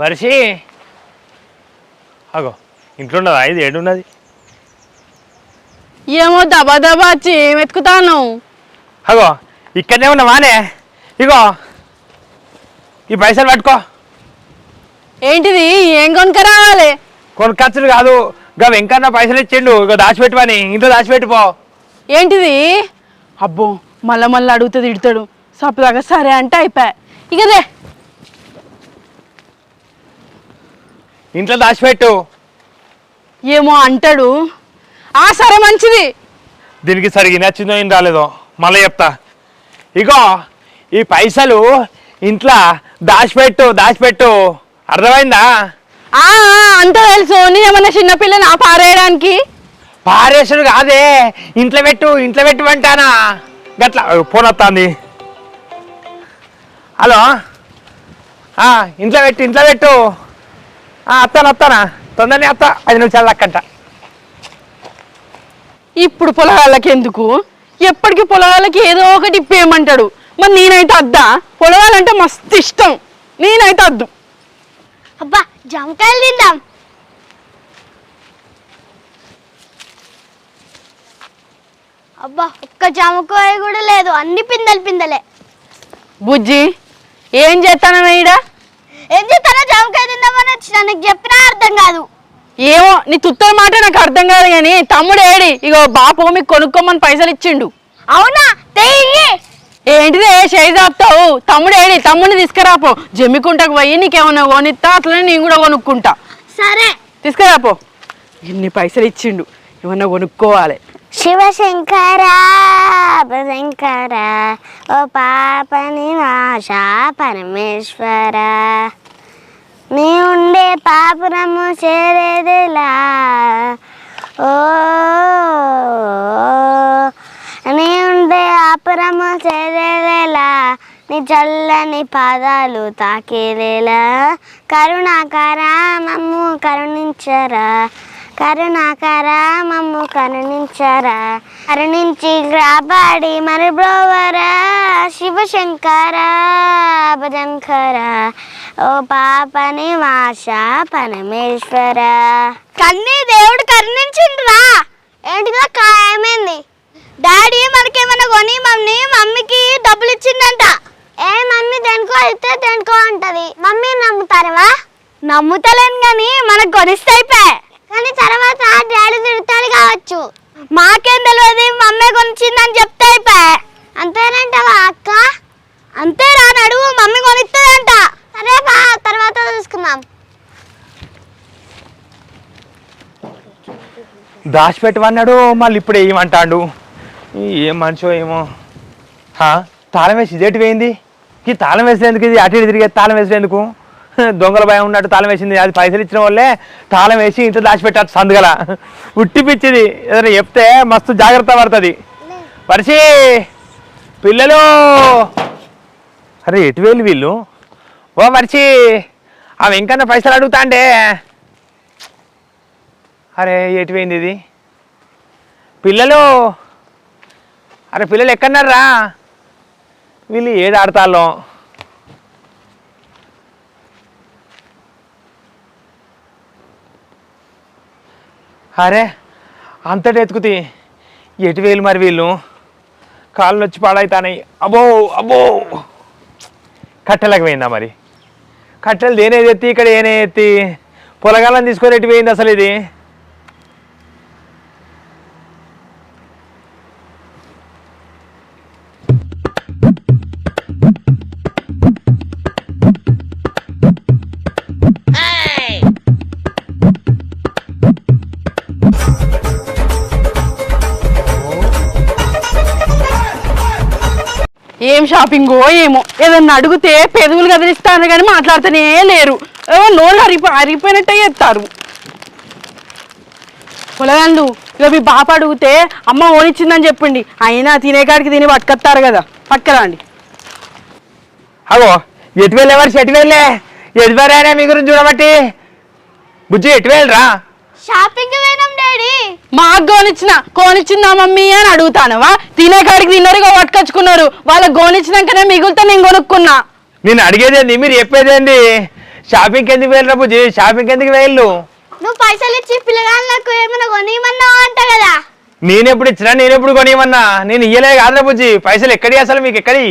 వర్షి అగో ఇంట్లో ఉన్నదా ఇది ఏడున్నది. ఏమో దబా దబా వచ్చి ఏం వెతుకుతాను అగో ఇక్కడనే ఉన్నావానే ఇగో ఈ పైసలు పట్టుకో. ఏంటిది? ఏం కొనుక రావాలి? కొన్ని ఖర్చులు కాదు. ఇక వెంకన్న పైసలు ఇచ్చిండు. ఇక దాచిపెట్టువని. ఇంట్లో దాచిపెట్టుపో. ఏంటిది? అబ్బో మళ్ళా మళ్ళీ అడుగుతుంది ఇడతాడు. సప్పదాకా సరే అంటే అయిపోయా. ఇకదే ఇంట్లో దాచిపెట్టు. ఏమో అంటాడు. ఆ సరే మంచిది. దీనికి సరిగి నచ్చిందో ఏం రాలేదో మళ్ళీ చెప్తా. ఇగో ఈ పైసలు ఇంట్లో దాచిపెట్టు దాచిపెట్టు. అర్థమైందా? ఆ ఆ, అంతా తెలుసు. నేనేమన్నా చిన్నపిల్లని ఆ పారేయడానికి? పారేసుడు కాదే. ఇంట్లో పెట్టు ఇంట్లో పెట్టు అంటానా? గట్లా ఫోన్ వస్తుంది హలో? ఆ, ఇంట్లో పెట్టు ఇంట్లో పెట్టు. ఆ, వస్తాను తొందరనే వస్తా ఐదు నిమిషాలు లక్కంట. ఇప్పుడు పొలగాళ్ళకి ఎందుకు ఎప్పటికీ పొలగాళ్ళకి ఏదో ఒకటి ఇప్పేయమంటాడు. మరి నేనైతే అద్దా? పొలగాలంటే మస్తు ఇష్టం. నేనైతే అద్దు. అబ్బా జామకాయలు తిందాం. అబ్బా ఒక్క జామకాయ కూడా లేదు. అన్ని పిందెలు పిందెలే. బుజ్జి ఏం చేస్తాను ఈడ? ఏం చేస్తానో జామకాయ తిందామని వచ్చిన నీకు చెప్పినా అర్థం కాదు. ఏమో నీ తుత్తల మాట నాకు అర్థం కాదు కానీ తమ్ముడు ఏడి ఇగో బాపు మీకు కొనుక్కోమని పైసలు ఇచ్చిండు. అవునా? తెయ్యి. ఏంటిది ఏ చేయి చాపుతావు తమ్ముడు ఏడి తమ్ముడిని తీసుకురాపో. జమ్మికుంటకు పోయి నీకేమన్నా కొనిస్తా అట్లనే నేను కూడా కొనుక్కుంటా. సరే. తీసుకురాపో. ఇన్ని పైసలు ఇచ్చిండు ఏమన్నా కొనుక్కోవాలి. శివశంకర శంకర ఓ పాపని నాశ పరమేశ్వర. నీ ఉండే పాపురము చేరేదిలా? ఓ నీ ఉండే ఆపురము చేరేదిలా? నీ చల్లని పాదాలు తాకేలేలా కరుణాకరా మమ్ము కరుణించరా? కరుణాకర మమ్ము కరుణించరా. కరుణించి కాపాడి మరి బ్రోవరా శివశంకర భజంకర. ఓ పాపని మాష పరమేశ్వర. కన్నీ దేవుడు కరుణించిండ్రా. ఏంటిదా ఖాయమైంది. డాడీ మనకేమైనా కొని మమ్మీ మమ్మీకి డబ్బులు ఇచ్చిందంట. ఏ మమ్మీ దేనికో అయితే దేనికో అంటది. మమ్మీ నమ్ముతారవా? నమ్ముతలేను కానీ మనకు కొనిస్తే అయిపోయా. కానీ తర్వాత డాడీ తిడతాడు కావచ్చు. మాకేం తెలియదు మమ్మీ కొనిచ్చిందని చెప్తే అయిపోయా. అంతేనంటవా అక్క? అంతేరా నడువు మమ్మీ కొనిస్తుందంట సరే బా తర్వాత చూసుకుందాం. దాచిపెట్టమన్నాడు మళ్ళీ ఇప్పుడు ఏమంటాడు? ఏం మనిషో ఏమో. తాళం వేసి ఇదేటి పోయింది? ఈ తాళం వేసేందుకు ఇది అటు ఇటు తిరిగే తాళం వేసేందుకు దొంగల భయం ఉన్నట్టు తాళం వేసింది. అది పైసలు ఇచ్చిన వాళ్ళే తాళం వేసి ఇంత దాచిపెట్టారు సందుగల. ఉట్టిపిచ్చింది ఏదైనా చెప్తే మస్తు జాగ్రత్త పడుతుంది. పరిచి పిల్లలు! అరే ఎటు వెళ్ళి వీళ్ళు? ఓ పరిచి ఆ వెంకన్న పైసలు అడుగుతా అంటే అరే ఎటు పోయింది ఇది? పిల్లలు! అరే పిల్లలు ఎక్కడన్నారా? వీళ్ళు ఏది అరే అంతటి ఎతుకుతి ఎటు వేలు మరి వీళ్ళు? కాళ్ళు వచ్చి పాడైతానాయి అబ్బో అబ్బో. కట్టెలకు పోయిందా మరి? కట్టెలు దేనేది ఎత్తి ఇక్కడ ఏనే ఎత్తి? పొలగాలను తీసుకొని ఎటు పోయింది అసలు ఇది? ఏం షాపింగో ఏమో. ఏదన్నా అడిగితే పెదవులు కదిలిస్తాను కానీ మాట్లాడుతూనే లేరు. నోళ్ళు అరిపో అరిపోయినట్టే చేస్తారు పొలగాళ్ళు ఇక మీ బాప అడిగితే అమ్మ ఓనిచ్చిందని చెప్పండి అయినా తినేకాడికి తిని పట్టుకొస్తారు కదా. పట్టుకరండి అగో ఎటు వెళ్ళే వారు ఎటు వెళ్ళే? ఎటు వెళ్ళారా మీ గురించి చూడబట్టి? బుజ్జి ఎటు వెళ్ళరా? షాపింగ్ మాకు గోనిచ్చిన కోనిచ్చిందా మమ్మీ అని అడుగుతానవా? తినేకాడికి తిన్నారు ఇక పట్టుకొచ్చుకున్నారు. వాళ్ళకి గోనిచ్చినాకనే మిగులుతా నేను కొనుక్కున్నా నేను అడిగేదేంది మీరు చెప్పేదేంది షాపింగ్కి ఎందుకు వెళ్ళరా బుజ్జి? షాపింగ్కి ఎందుకు వెళ్ళు నువ్వు పైసలు ఇచ్చి పిల్లగాళ్ళకు ఏమైనా కొనియమన్నావు అంట కదా. నేను ఎప్పుడు ఇచ్చినా నేను ఎప్పుడు కొనియమన్నా? నేను ఇయ్యలే కాదురా బుజ్జి. పైసలు ఎక్కడి అసలు? మీకు ఎక్కడి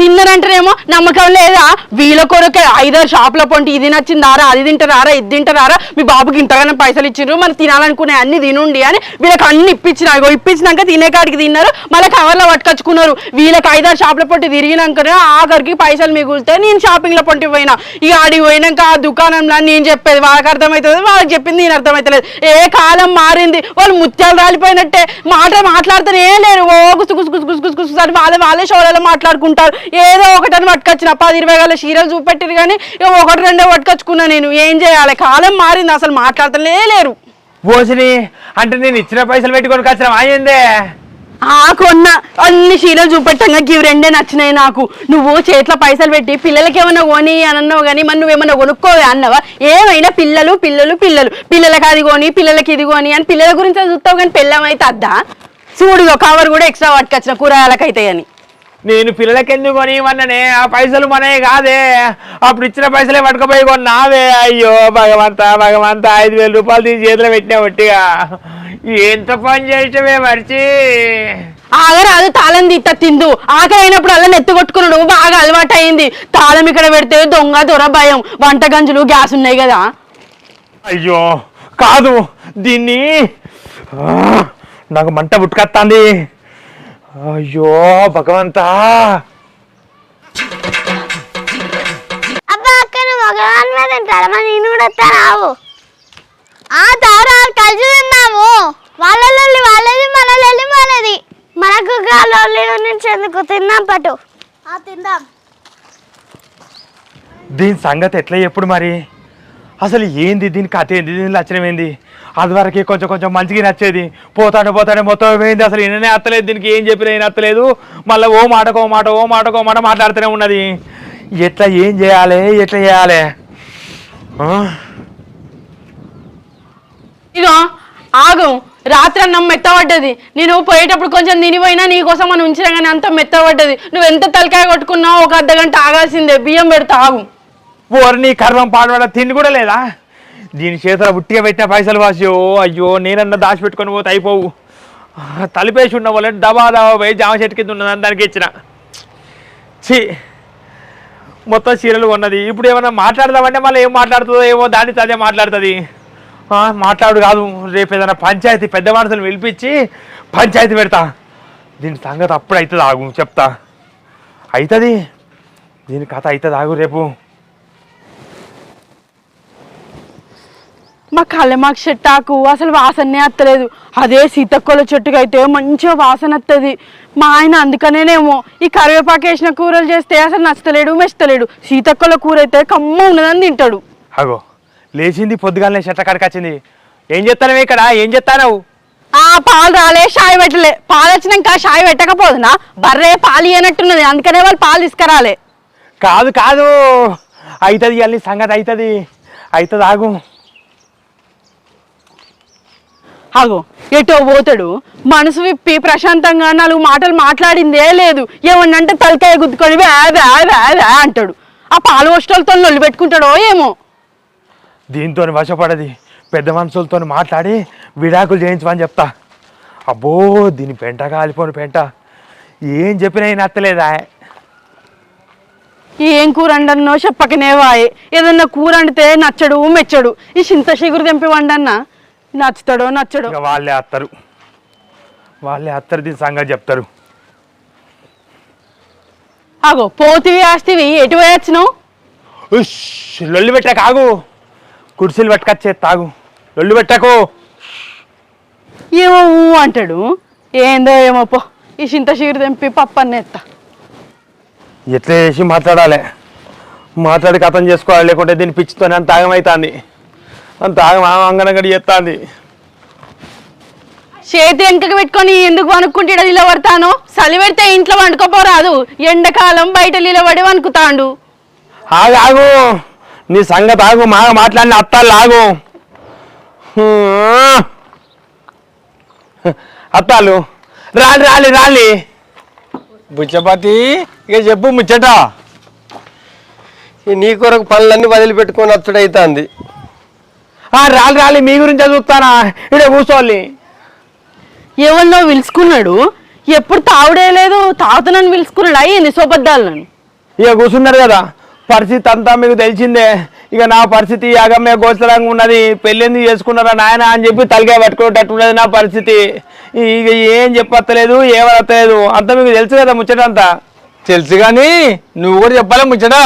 తిన్నారంటారేమో నమ్మకం లేదా? వీళ్ళ కొరకే ఐదారు షాపుల పొంటి ఇది నచ్చిందారా అది తింటారా ఇది తింటారా మీ బాబుకి ఇంతగానో పైసలు ఇచ్చిండ్రు మనం తినాలనుకునే అన్ని తినుండి అని వీళ్ళకి అన్ని ఇప్పించిన ఇప్పించినాక తినే కాడికి తిన్నారు మళ్ళీ కవర్లో పట్టుకొచ్చుకున్నారు. వీళ్ళకి ఐదారు షాపుల పొంటి తిరిగినాకనే ఆఖరికి పైసలు మిగులితే నేను షాపింగ్ల పొంటి పోయినా. ఇక ఆడికి పోయినాక ఆ దుకాణంలో నేను చెప్పేది వాళ్ళకి అర్థమవుతుంది వాళ్ళకి చెప్పింది నేను అర్థమవుతలేదు ఏ కాలం మారింది? వాళ్ళు ముత్యాలు రాలిపోయినట్టే. మాట మాట్లాడుతూనే లేరు. ఓ గుసు గుసు గుసు గుసు గుసు గుసు వాళ్ళే వాళ్ళే షోలలో మాట్లాడుకుంటారు. ఏదో ఒకటని పట్టుకొచ్చిన. పది ఇరవై గల చీరలు చూపెట్టిరు కానీ ఒకటి రెండో పట్టుకొచ్చుకున్నా నేను. ఏం చేయాలి? కాలం మారింది. అసలు మాట్లాడతలే లేరు. పోసిని అంటే నేను ఇచ్చిన పైసలు పెట్టుకొని కచ్చడం అయ్యిందే ఆ కొన్న. అన్ని చీరలు చూపెట్టంగా ఇవి రెండే నచ్చినాయి నాకు. నువ్వు చేతిలో పైసలు పెట్టి పిల్లలకి ఏమన్నా కొని అని అన్నావు కానీ మరి నువ్వేమన్నా కొనుక్కోవే అన్నావా? ఏమైనా పిల్లలు పిల్లలు పిల్లలు. పిల్లలకి అది కొని పిల్లలకి ఇది కొని అని పిల్లల గురించి చూస్తావు కానీ పిల్లమైతే అద్దా? చూడు కవర్ కూడా ఎక్స్ట్రా పట్టుకొచ్చిన కూరగాయలకైతే అని. నేను పిల్లలకి ఎందుకు కొనియమన్నానే ఆ పైసలు మనవి కాదే. అప్పుడు ఇచ్చిన పైసలే పట్టుకుపోయి కొన్నావే. అయ్యో భగవంత భగవంత ఐదు వేల రూపాయలు తీసి చేతిలో పెట్టినా ఒట్టిగా. ఎంత పని చేసావే మర్చి. ఆగరాదు తాళం తీత తిందు. ఆకలి అయినప్పుడు అలా నెత్తి కొట్టుకున్నాడు. బాగా అలవాటు అయింది తాళం ఇక్కడ పెడితే దొంగ దొర భయం. వంట గంజులు గ్యాస్ ఉన్నాయి కదా. అయ్యో కాదు. దీన్ని నాకు మంట పుట్టుకొస్తుంది అయ్యో భగవంతా! అబ్బా మీద నేను కూడా ఆ తారా కలిసి తిందాము. వాళ్ళ లొల్లి వాళ్ళది మన లొల్లి మనది. మనకు లొల్లి నుంచి ఎందుకు ఆ తిందాం. దీని సంగతి ఎట్లా ఎప్పుడు మరి? అసలు ఏంది దీని కథ ఏంది? దీని లక్షణం ఏంది? అది వరకే కొంచెం కొంచెం మంచిగా నచ్చేది. పోతాడు పోతాడు మొత్తం ఏంది అసలు ఈయననే అత్తలేదు దీనికి ఏం చెప్పినా ఈయన అత్తలేదు. మళ్ళీ ఓ మాటకో మాట ఓ మాటకో మాట మాట్లాడుతూనే ఉన్నది. ఎట్లా ఏం చేయాలి? ఎట్లా చేయాలి? ఇగో ఆగు. రాత్రి అన్నం మెత్తబడ్డది. నేను పోయేటప్పుడు కొంచెం తినిపోయినా నీకోసం మనం ఉంచినా కానీ అంత మెత్తబడ్డది. నువ్వు ఎంత తలకాయ కొట్టుకున్నావు ఒక అర్ధ గంట ఆగాల్సిందే. బియ్యం పెడతా ఆగు. ఓరి నీ కర్మం పాడబడ తిండి కూడా లేదా? దీని చేతిలో ఉట్టిగా పెట్టిన పైసలు వాసియో అయ్యో నేనన్నా దాచి పెట్టుకొని పోతే అయిపోవు. తలిపేసి ఉన్న వాళ్ళని దబా దబా పోయి జామ చెట్టు కింద ఉన్నదని దానికి ఇచ్చిన. ఛీ! మొత్తం చీరలు ఉన్నది ఇప్పుడు ఏమన్నా మాట్లాడదామంటే మళ్ళీ ఏం మాట్లాడుతుందో ఏమో దాన్ని అదే మాట్లాడుతుంది. మాట్లాడు కాదు. రేపు ఏదైనా పంచాయతీ పెద్ద మనుషులు పిలిపించి పంచాయతీ పెడతా. దీని సంగతి అప్పుడు అవుతుంది ఆగు చెప్తా. అవుతుంది దీని కథ అవుతుంది ఆగు రేపు. మా కళ్ళమాకు చెట్టాకు అసలు వాసనే వత్తలేదు అదే సీతక్కల చెట్టుకు అయితే మంచిగా వాసన వస్తుంది మా ఆయన అందుకనేనేమో ఈ కరివేపాకు వేసిన కూరలు చేస్తే అసలు నచ్చలేడు మెచ్చలేడు సీతక్కల కూర అయితే కమ్మ ఉన్నదని తింటాడు. అగో లేచింది పొద్దుగాలనే చెట్ల కాడికి వచ్చింది. ఏం చెప్తాను ఇక్కడ? ఏం చెప్తాను ఆ పాలు రాలే షాయి పెట్టలే. పాలు వచ్చినాక షాయి పెట్టకపోదునా? బర్రే పాలు ఇయ్యనట్టున్నది అందుకనే వాళ్ళు పాలు తీసుకురాలే. కాదు కాదు. అవుతుంది ఇవన్నీ సంగతి అవుతుంది అవుతుంది ఆగు. అగో ఎటో పోతాడు. మనసు విప్పి ప్రశాంతంగా నాలుగు మాటలు మాట్లాడిందే లేదు. ఏమన్నంటే తలకాయ గుద్దుకొని అంటాడు. ఆ పాలు వస్తువులతో నొల్లి పెట్టుకుంటాడో ఏమో? దీంతో వశపడది. పెద్ద మనుషులతో మాట్లాడి విడాకులు చేయించమని చెప్తా. అబ్బో దీని పెంట కాలిపోని పెంట. ఏం చెప్పినా నచ్చలేదా ఏం కూర వండన్నో చెప్పకనే వాయే. ఏదన్నా కూర వండితే నచ్చడు మెచ్చడు. ఈ చింత చిగురు తెంపి వండన్నా నచ్చుతాడో నచ్చడో. ఇక వాళ్ళే అత్తరు. వాళ్ళే అత్తరు దీని సంగతి చెప్తారు. అగో పోతివి ఆస్తివి ఎటు పోయొచ్చినావు ఉష్ లొల్లి పెట్టాక ఆగు. కుర్చీలు పట్టుకొచ్చే తాగు. లొల్లి పెట్టకు. ఏమో ఊ అంటాడు. ఏందో ఏమో పో. ఈ చింత చిగురు తెంపి పప్పన్న ఎత్తా. ఎట్లా చేసి మాట్లాడాలి? మాట్లాడి కథం చేసుకోవాలి లేకుంటే దీని పిచ్చితోనే అంత ఆగమవుతుంది అంత అంగనగడి చేస్తుంది చేతి వెంకకి పెట్టుకొని ఎందుకు వణుక్కుంటే ఇలా పడతాను చలి పెడితే ఇంట్లో వండుకోపోరాదు. ఎండాకాలం బయట నిలబడి వణుకుతాండు. ఆగు ఆగు. నీ సంగతి ఆగు. మాగా మాట్లాడిన అత్తాలు ఆగు. అత్తాలు రాలి రాలి రాలి. బుచ్చపతి ఇక చెప్పు ముచ్చట. ఈ నీ కొరకు పనులన్నీ వదిలిపెట్టుకొని వచ్చుడైతుంది ఆ రాలి రాలి మీ గురించే చూస్తానా ఇక్కడ కూర్చోవాలి. ఎవరినో పిలుచుకున్నాడు. ఎప్పుడు తావుడే లేదు తాగుతున్నాను పిలుచుకున్నాడు? అయ్యింది సోపద్దాలను ఇక కూర్చున్నారు కదా. పరిస్థితి అంతా మీకు తెలిసిందే. ఇక నా పరిస్థితి అగమ్య గోచరంగా ఉన్నది. పెళ్ళెందుకు చేసుకున్నారా నాయన అని చెప్పి తలకాయ పట్టుకునేటట్టు ఉన్నది నా పరిస్థితి. ఇక ఏం చెప్పత్తలేదు ఏమనత్తలేదు. అంతా మీకు తెలుసు కదా ముచ్చటంతా? తెలుసు కానీ నువ్వు కూడా చెప్పాలా ముచ్చడా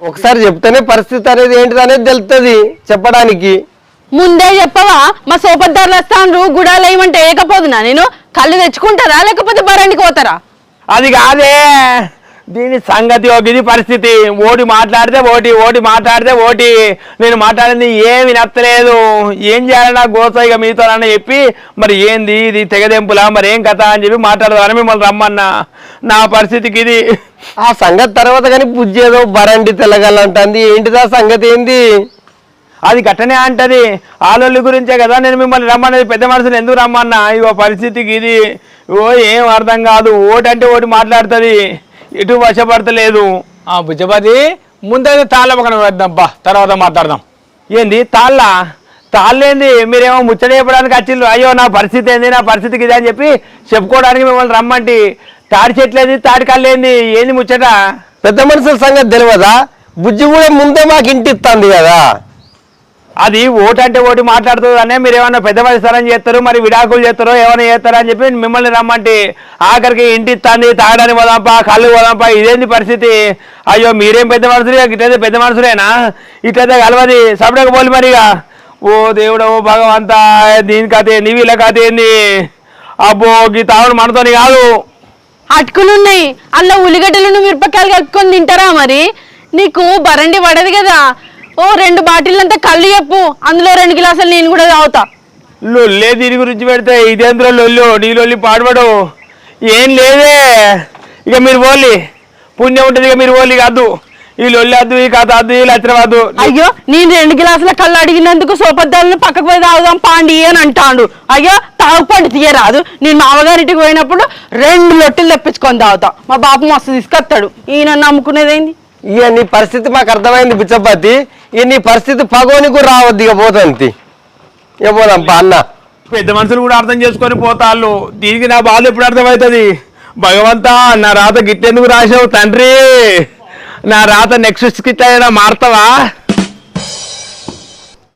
ఒకసారి చెప్తేనే పరిస్థితి అనేది ఏంటిది అనేది తెలుస్తుంది చెప్పడానికి. ముందే చెప్పవా? మా సోపద్దారులు వస్తాను గుడాలు వేయమంటే ఏకపోదునా నేను? కళ్ళు తెచ్చుకుంటారా లేకపోతే బరండికి పోతారా? అది కాదే. దీని సంగతి ఒక ఇది పరిస్థితి. ఓటి మాట్లాడితే ఓటి ఓటి మాట్లాడితే ఓటి. నేను మాట్లాడింది ఏమి నచ్చలేదు. ఏం చేయాలి నా గోస ఇక మీతో అని చెప్పి మరి ఏంది ఇది తెగదెంపులా మరి ఏం కథ అని చెప్పి మాట్లాడదామని మిమ్మల్ని రమ్మన్నా. నా పరిస్థితికి ఇది. ఆ సంగతి తర్వాత కానీ బుజ్జి ఏదో బరండి తెల్లగలంటుంది ఏంటిది సంగతి ఏంది? అది గట్టనే అంటది. ఆలోళ్ళ గురించే కదా నేను మిమ్మల్ని రమ్మన్నది. పెద్ద మనుషులు ఎందుకు రమ్మన్నా? ఇగో పరిస్థితికి ఇది. ఓ ఏం అర్థం కాదు. ఓటి అంటే ఓటి మాట్లాడుతుంది. ఇటు వశపడతలేదు. ఆ బుజ్జపతి ముందైతే తాళ్ళ పక్కన వేద్దాంపా తర్వాత మాట్లాడదాం. ఏంది తాళ్ళ? తాళ్ళేంది? మీరేమో ముచ్చట చెప్పడానికి వచ్చిండ్రు అయ్యో నా పరిస్థితి ఏంది? నా పరిస్థితికి ఇది అని చెప్పి చెప్పుకోవడానికి మిమ్మల్ని రమ్మంటి. తాడి చెట్లేంది? తాడి కళ్ళేంది? ఏంది ముచ్చట? పెద్ద మనుషుల సంగతి తెలియదా బుజ్జి కూడా ముందే మాకు ఇంటి ఇస్తుంది కదా. అది ఓటు అంటే ఓటు మాట్లాడుతుంది అనే మీరు ఏమైనా పెద్ద పరిసరం చేస్తారు మరి విడాకులు చేస్తారో ఏమైనా చేస్తారో అని చెప్పి మిమ్మల్ని రమ్మంటే ఆఖరికి ఇంటి ఇస్తాంది తాగడానికి పోదాంపా కళ్ళు పోదాంపా ఇదేంటి పరిస్థితి? అయ్యో మీరేం పెద్ద మనుషులు ఇట్లయితే పెద్ద మనుషులేనా? ఇట్లయితే కలవది సపడక పోలి మరిగా ఓ దేవుడు ఓ భగవంతా దీని కథ ఏంది వీళ్ళ కథ ఏంది? అబ్బో ఈ తాగుడు మనతోని కాదు. అటుకులు ఉన్నాయి అందులో ఉల్లిగడ్డలను మిరపకాయలు కలుపుకొని తింటారా మరి? నీకు బరండి పడదు కదా. ఓ రెండు బాటిల్ అంతా కళ్ళు చెప్పు. అందులో రెండు గిలాసులు నేను కూడా తాగుతా. లొల్లే దీని గురించి పెడితే ఇదేంద్ర లొల్లు. నీ లొల్లి పాడబడు ఏం లేదే. ఇక మీరు పోలి పుణ్యం ఉంటుంది ఇక మీరు పోలి కాదు ఈ లొల్లి వద్దు ఈ కథ వద్దు ఈ లచ్చన వద్దు అయ్యో నేను రెండు గిలాసుల కళ్ళు అడిగినందుకు సోపద్దాలను పక్కకు పోయి తాగుదాం పాండి అని అంటాడు. అయ్యో తాగుపండి తీయరాదు. నేను మామగారింటికి పోయినప్పుడు రెండు లొట్టెలు తెప్పించుకొని తాగుతా. మా బాపు మస్తు తీసుకొస్తాడు. ఈయన నమ్ముకునేదేంది? ఇక నీ పరిస్థితి మాకు అర్థమైంది బిచ్చపతి. ఇక నీ పరిస్థితి పగోని కూడా రావద్దు ఇక పోతుంది ఇక పోదాంపా అన్న. పెద్ద మనుషులు కూడా అర్థం చేసుకొని పోతాళ్ళు. దీనికి నా బాధ ఎప్పుడు అర్థమవుతుంది? భగవంతా నా రాత గిట్టెందుకు రాసావు తండ్రి? నా రాత నెక్స్ట్ స్కిట్ అయినా మారుతావా?